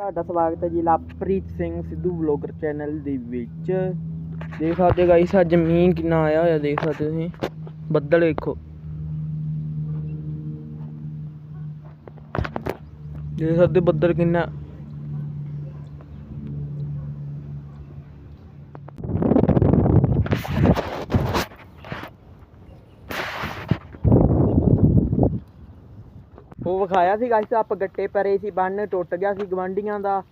ਤੁਹਾਡਾ ਸਵਾਗਤ ਹੈ ਜੀ ਲਵਪ੍ਰੀਤ ਸਿੰਘ ਸਿੱਧੂ ਵਲੌਗਰ ਚੈਨਲ ਦੇ ਵਿੱਚ। ਦੇਖ ਸਕਦੇ ਗਾਈਸ ਅੱਜ ਮੀਂਹ ਕਿੰਨਾ ਆਇਆ ਹੋਇਆ, ਦੇਖ ਸਕਦੇ ਤੁਸੀਂ। ਬੱਦਲ ਵੇਖੋ। ਦੇਖ ਸਕਦੇ ਬੱਦਲ ਕਿੰਨਾ ਉਹ ਵਿਖਾਇਆ ਸੀ ਗਾਈਸ ਆਪਾਂ ਗੱਟੇ ਪਰੇ ਸੀ, ਬੰਨ ਟੁੱਟ ਗਿਆ ਸੀ ਗਵਾਂਡੀਆਂ ਦਾ।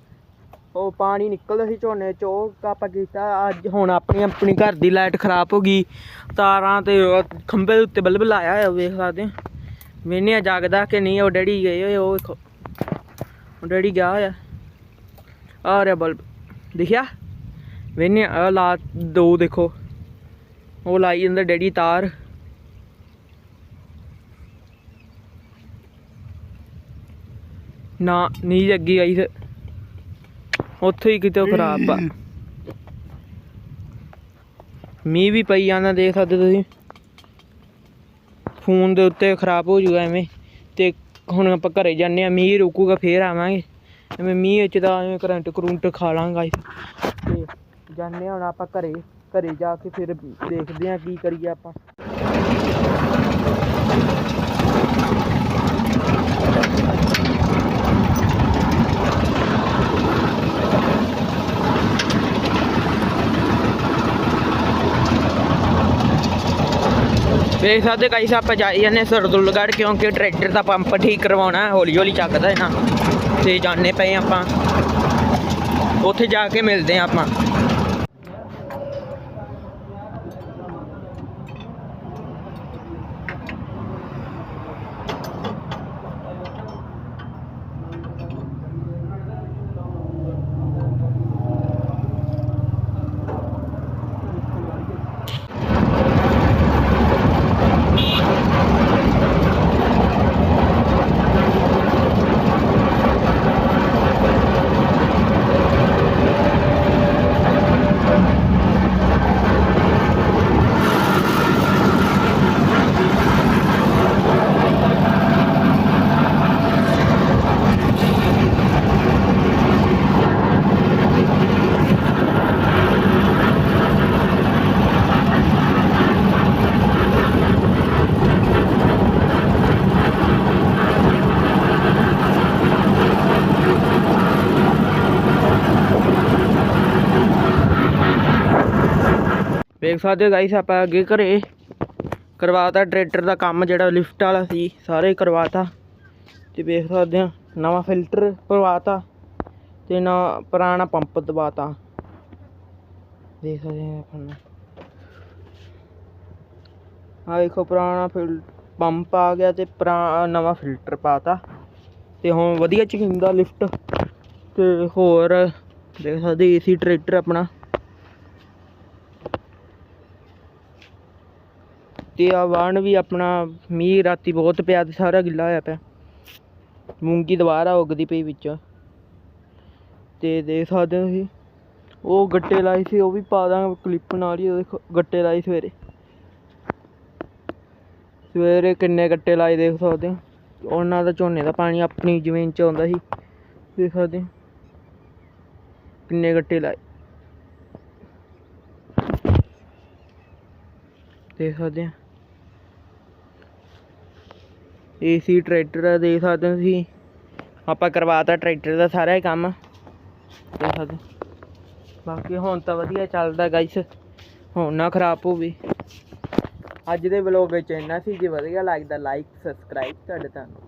ਉਹ ਪਾਣੀ ਨਿਕਲਦਾ ਸੀ ਝੋਨੇ ਚੋਂ, ਉਹ ਆਪਾਂ ਕੀਤਾ? ਅੱਜ ਹੁਣ ਆਪਣੀ ਆਪਣੀ ਘਰ ਦੀ ਲਾਈਟ ਖਰਾਬ ਹੋ ਗਈ। ਤਾਰਾਂ ਤੇ ਖੰਭੇ ਦੇ ਉੱਤੇ ਬਲਬ ਲਾਇਆ ਹੋਇਆ, ਵੇਖ ਸਕਦੇ ਹੋ। ਮੈਨੇ ਆ ਜਾਗਦਾ ਕਿ ਨਹੀਂ, ਉਹ ਡੈਡੀ ਗਏ ਹੋਏ, ਉਹ ਵੇਖੋ। ਉਹ ਡੈਡੀ ਗਿਆ ਹੋਇਆ। ਆ ਰਿਹਾ ਬਲਬ। ਦਿਖਿਆ? ਮੈਨੇ ਆ ਲਾ ਦੋ ਦੇਖੋ। ਉਹ ਲਾਈ ਜਾਂਦਾ ਡੈਡੀ ਤਾਰ। ਨਾ, ਨੀਂਦ ਅੱਗੀ ਆਈ ਤੇ ਉੱਥੇ ਹੀ ਕਿਤੇ ਉਹ ਖਰਾਬ ਆ। ਮੀਂਹ ਵੀ ਪਈ ਜਾਂਦਾ ਦੇਖ ਸਕਦੇ ਤੁਸੀਂ। ਫੋਨ ਦੇ ਉੱਤੇ ਖਰਾਬ ਹੋ ਜੂਗਾ ਐਵੇਂ। ਤੇ ਹੁਣ ਆਪਾਂ ਘਰੇ ਜਾਂਦੇ ਆ, ਮੀਂਹ ਰੁਕੂਗਾ, ਫੇਰ ਆਵਾਂਗੇ। ਐਵੇਂ ਮੀਂਹ ਵਿੱਚ ਤਾਂ ਐਵੇਂ ਕਰੰਟ ਕਰੰਟ ਖਾ ਲਾਂਗਾ ਤੇ ਜਾਂਦੇ ਆ ਹੁਣ ਆਪਾਂ ਘਰੇ ਘਰੇ ਜਾ ਕੇ ਫਿਰ ਦੇਖਦੇ ਆ ਕੀ ਕਰੀਏ ਆਪਾਂ। ਵੇਖ ਸਕਦੇ ਕਈ ਆਪਾਂ ਜਾਈ ਜਾਂਦੇ ਸਰਦੁਲਗੜ੍ਹ ਕਿਉਂਕਿ ਟਰੈਕਟਰ ਦਾ ਪੰਪ ਠੀਕ ਕਰਵਾਉਣਾ, ਹੌਲੀ ਹੌਲੀ ਚੱਕਦਾ ਹੈ ਨਾ। ਤੇ ਜਾਣੇ ਪਏ ਆਪਾਂ। ਉੱਥੇ ਜਾ ਕੇ ਮਿਲਦੇ ਆ ਆਪਾਂ। ਦੇਖ ਸਕਦੇ ਹੋ ਗਾਈਸ ਆਪਾਂ ਅੱਗੇ ਘਰੇ ਕਰਵਾਤਾ ਟਰੈਕਟਰ ਦਾ ਕੰਮ ਜਿਹੜਾ ਲਿਫਟ ਵਾਲਾ ਸੀ, ਸਾਰੇ ਕਰਵਾਤਾ। ਤੇ ਵੇਖ ਸਕਦੇ ਆ ਨਵਾਂ ਫਿਲਟਰ ਪਵਾਤਾ ਤੇ ਨਾ ਪੁਰਾਣਾ ਪੰਪ ਦਬਾਤਾ। ਦੇਖ ਸਕਦੇ ਆ ਆਪਾਂ ਆ ਦੇਖੋ ਪੁਰਾਣਾ ਫਿਲ ਪੰਪ ਆ ਗਿਆ ਤੇ ਪੁਰਾ ਨਵਾਂ ਫਿਲਟਰ ਪਾਤਾ। ਤੇ ਹੁਣ ਵਧੀਆ ਚਕਿੰਦਾ ਲਿਫਟ ਤੇ ਹੋਰ ਦੇਖ ਸਕਦੇ ਏਸੀ ਟਰੈਕਟਰ ਆਪਣਾ। ਤੇ ਆ ਵਾਹਣ ਵੀ ਆਪਣਾ ਮੀਂਹ ਰਾਤੀ ਬਹੁਤ ਪਿਆ ਤੇ ਸਾਰਾ ਗਿੱਲਾ ਹੋਇਆ ਪਿਆ। ਮੂੰਗੀ ਦੁਬਾਰਾ ਉੱਗਦੀ ਪਈ ਵਿੱਚ। ਤੇ ਦੇਖ ਸਕਦੇ ਹੋ ਤੁਸੀਂ, ਉਹ ਗੱਟੇ ਲਾਏ ਸੀ, ਉਹ ਵੀ ਪਾ ਦਾਂਗੇ ਕਲਿੱਪ ਨਾਲ ਹੀ, ਉਹ ਦੇਖੋ ਗੱਟੇ ਲਾਏ ਸਵੇਰੇ। ਸਵੇਰੇ ਕਿੰਨੇ ਗੱਟੇ ਲਾਏ ਦੇਖ ਸਕਦੇ ਹੋ। ਉਹਨਾਂ ਦਾ ਝੋਨੇ ਦਾ ਪਾਣੀ ਆਪਣੀ ਜ਼ਮੀਨ 'ਚ ਆਉਂਦਾ ਸੀ, ਦੇਖ ਸਕਦੇ ਹੋ। ਕਿੰਨੇ ਗੱਟੇ ਲਾਏ। ਦੇਖ ਸਕਦੇ ਹਾਂ। ਏਸੀ, ਟਰੈਕਟਰ ਦਾ ਦੇਖ ਸਕਦੇ ਹੋ ਤੁਸੀਂ। ਆਪਾਂ ਕਰਵਾਤਾ ਟਰੈਕਟਰ ਦਾ ਸਾਰਾ ਹੀ ਕੰਮ। ਦੇਖ ਸਕਦੇ ਬਾਕੀ ਹੁਣ ਤਾਂ ਵਧੀਆ ਚੱਲਦਾ ਗਾਈਸ ਹੁਣ ਨਾ ਖਰਾਬ ਹੋਵੇ। ਅੱਜ ਦੇ ਵਲੋਗ ਵਿੱਚ ਇੰਨਾ ਸੀ। ਜੇ ਵਧੀਆ ਲੱਗਦਾ ਲਾਈਕ ਸਬਸਕ੍ਰਾਈਬ ਤੁਹਾਡੇ ਧੰਨਵਾਦ।